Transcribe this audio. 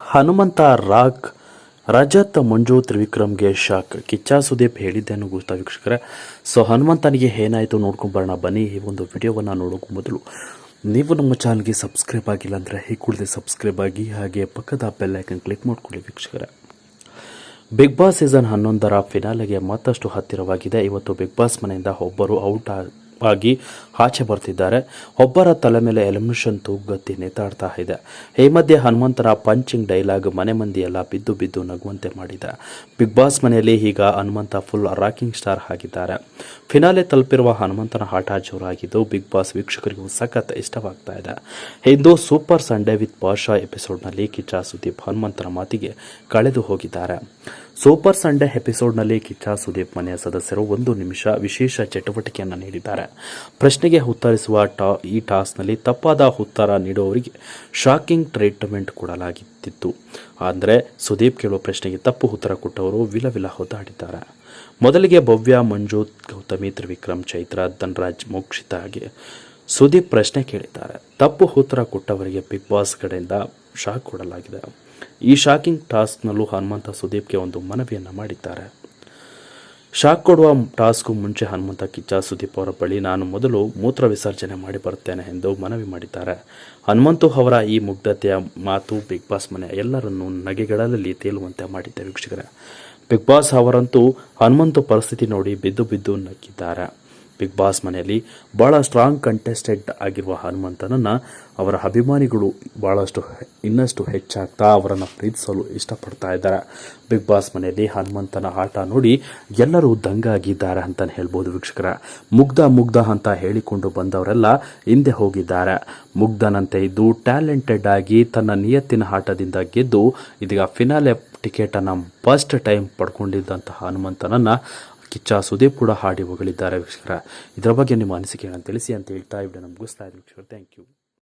Hanumantha rock Rajat Manju ತ್ರಿವಿಕ್ರಮ್ಗೆ shock. Kichcha Sudeep ಹೇಳಿದ್ದೇನು ಗೊತ್ತಾ ವೀಕ್ಷಕರೇ. ಸೊ, ಹನುಮಂತನಿಗೆ ಏನಾಯಿತು ನೋಡ್ಕೊಂಬರೋಣ ಬನ್ನಿ, ಈ ಒಂದು ವಿಡಿಯೋವನ್ನು ನೋಡೋಕ್ಕೂ ಮೊದಲು. ನೀವು ನಮ್ಮ ಚಾನಲ್ಗೆ ಸಬ್ಸ್ಕ್ರೈಬ್ ಆಗಿಲ್ಲ ಅಂದರೆ ಈ ಕೂಡಲೇ ಸಬ್ಸ್ಕ್ರೈಬ್ ಆಗಿ, ಹಾಗೆ ಪಕ್ಕದ ಬೆಲ್ಲೈಕನ್ ಕ್ಲಿಕ್ ಮಾಡ್ಕೊಳ್ಳಿ ವೀಕ್ಷಕರೇ. ಬಿಗ್ ಬಾಸ್ ಸೀಸನ್ ಹನ್ನೊಂದರ ಫಿನಾಲೆಗೆ ಮತ್ತಷ್ಟು ಹತ್ತಿರವಾಗಿದೆ. ಇವತ್ತು ಬಿಗ್ ಬಾಸ್ ಮನೆಯಿಂದ ಒಬ್ಬರು ಔಟ್ ಆಗಿ ಆಚೆ ಬರ್ತಿದ್ದಾರೆ. ಒಬ್ಬರ ತಲೆ ಮೇಲೆ ಎಲಿಮಿನೇಷನ್ ತೂಗತ್ತಿ ನೇತಾಡ್ತಾ ಇದೆ. ಈ ಮಧ್ಯೆ ಹನುಮಂತರ ಪಂಚಿಂಗ್ ಡೈಲಾಗ್ ಮನೆ ಮಂದಿಯೆಲ್ಲ ಬಿದ್ದು ಬಿದ್ದು ನಗುವಂತೆ ಮಾಡಿದ. ಬಿಗ್ ಬಾಸ್ ಮನೆಯಲ್ಲಿ ಈಗ ಹನುಮಂತ ಫುಲ್ ರಾಕಿಂಗ್ ಸ್ಟಾರ್ ಆಗಿದ್ದಾರೆ. ಫಿನಾಲೆ ತಲುಪಿರುವ ಹನುಮಂತನ ಆಟ ಜೋರಾಗಿದ್ದು ಬಿಗ್ ಬಾಸ್ ವೀಕ್ಷಕರಿಗೂ ಸಖತ್ ಇಷ್ಟವಾಗ್ತಾ ಇದೆ. ಇಂದು ಸೂಪರ್ ಸಂಡೇ ವಿತ್ ಬಾಷಾ ಎಪಿಸೋಡ್ನಲ್ಲಿ ಕಿಚ್ಚ ಸುದೀಪ್ ಹನುಮಂತನ ಮಾತಿಗೆ ಕಳೆದು ಹೋಗಿದ್ದಾರೆ. ಸೂಪರ್ ಸಂಡೇ ಎಪಿಸೋಡ್ನಲ್ಲಿ ಕಿಚ್ಚ ಸುದೀಪ್ ಮನೆಯ ಸದಸ್ಯರು ಒಂದು ನಿಮಿಷ ವಿಶೇಷ ಚಟುವಟಿಕೆಯನ್ನು ನೀಡಿದ್ದಾರೆ. ಪ್ರಶ್ನೆಗೆ ಉತ್ತರಿಸುವ ಟಾ, ಈ ಟಾಸ್ಕ್ನಲ್ಲಿ ತಪ್ಪಾದ ಉತ್ತರ ನೀಡುವವರಿಗೆ ಶಾಕಿಂಗ್ ಟ್ರೀಟ್ಮೆಂಟ್ ಕೊಡಲಾಗಿತ್ತು ಆದರೆ ಸುದೀಪ್ ಕೇಳುವ ಪ್ರಶ್ನೆಗೆ ತಪ್ಪು ಉತ್ತರ ಕೊಟ್ಟವರು ವಿಲವಿಲ ಹೊದ್ದಾಡಿದ್ದಾರೆ ಮೊದಲಿಗೆ ಭವ್ಯ ಮಂಜು ಗೌತಮಿ, ತ್ರಿವಿಕ್ರಮ್ ಚೈತ್ರ, ಧನ್ರಾಜ್ ಮೋಕ್ಷಿತಾಗೆ ಸುದೀಪ್ ಪ್ರಶ್ನೆ ಕೇಳಿದ್ದಾರೆ. ತಪ್ಪು ಉತ್ತರ ಕೊಟ್ಟವರಿಗೆ ಬಿಗ್ ಬಾಸ್ ಕಡೆಯಿಂದ ಶಾಕ್ ಕೊಡಲಾಗಿದೆ. ಈ ಶಾಕಿಂಗ್ ಟಾಸ್ಕ್ನಲ್ಲೂ ಹನುಮಂತ ಸುದೀಪ್ಗೆ ಒಂದು ಮನವಿಯನ್ನು ಮಾಡಿದ್ದಾರೆ. ಶಾಕ್ ಕೊಡುವ ಟಾಸ್ಕ್ ಮುಂಚೆ ಹನುಮಂತ ಕಿಚ್ಚ ಸುದೀಪ್ ಅವರ ಬಳಿ ನಾನು ಮೊದಲು ಮೂತ್ರ ವಿಸರ್ಜನೆ ಮಾಡಿ ಬರುತ್ತೇನೆ ಎಂದು ಮನವಿ ಮಾಡಿದ್ದಾರೆ. ಹನುಮಂತು ಅವರ ಈ ಮುಗ್ಧತೆಯ ಮಾತು ಬಿಗ್ ಬಾಸ್ ಮನೆ ಎಲ್ಲರನ್ನೂ ನಗೆಗಳಲ್ಲಿ ತೇಲುವಂತೆ ಮಾಡಿದ್ದೆ ವೀಕ್ಷಕರೇ. ಬಿಗ್ ಬಾಸ್ ಅವರಂತೂ ಹನುಮಂತು ಪರಿಸ್ಥಿತಿ ನೋಡಿ ಬಿದ್ದು ಬಿದ್ದು ನಕ್ಕಿದ್ದಾರೆ. ಬಿಗ್ ಬಾಸ್ ಮನೆಯಲ್ಲಿ ಬಹಳ ಸ್ಟ್ರಾಂಗ್ ಕಂಟೆಸ್ಟೆಂಟ್ ಆಗಿರುವ ಹನುಮಂತನನ್ನು ಅವರ ಅಭಿಮಾನಿಗಳು ಭಾಳಷ್ಟು ಇನ್ನಷ್ಟು ಹೆಚ್ಚಾಗ್ತಾ ಅವರನ್ನು ಪ್ರೀತಿಸಲು ಇಷ್ಟಪಡ್ತಾ ಇದ್ದಾರೆ. ಬಿಗ್ ಬಾಸ್ ಮನೆಯಲ್ಲಿ ಹನುಮಂತನ ಆಟ ನೋಡಿ ಎಲ್ಲರೂ ದಂಗಾಗಿದ್ದಾರೆ ಅಂತಲೇ ಹೇಳ್ಬೋದು ವೀಕ್ಷಕರ. ಮುಗ್ಧ ಮುಗ್ಧ ಅಂತ ಹೇಳಿಕೊಂಡು ಬಂದವರೆಲ್ಲ ಹಿಂದೆ ಹೋಗಿದ್ದಾರೆ. ಮುಗ್ಧನಂತೆ ಇದ್ದು ಟ್ಯಾಲೆಂಟೆಡ್ ಆಗಿ ತನ್ನ ನಿಯತ್ತಿನ ಆಟದಿಂದ ಗೆದ್ದು ಇದೀಗ ಫಿನಾಲೆ ಟಿಕೆಟನ್ನು ಫಸ್ಟ್ ಟೈಮ್ ಪಡ್ಕೊಂಡಿದ್ದಂತಹ ಹನುಮಂತನನ್ನ ಕಿಚ್ಚ ಸುದೀಪ್ ಕೂಡ ಹಾಡಿ ಹೊಗಳಿದ್ದಾರೆ ವೀಕ್ಷಕರ. ಇದರ ಬಗ್ಗೆ ನಿಮ್ಮ ಅನಿಸಿಕೆಗಳನ್ನು ತಿಳಿಸಿ ಅಂತ ಹೇಳ್ತಾ ನಮ್ಗೆ ಮುಗಿಸ್ತಾ ಇದ್ದೀನಿ ವೀಕ್ಷಕರು. Thank you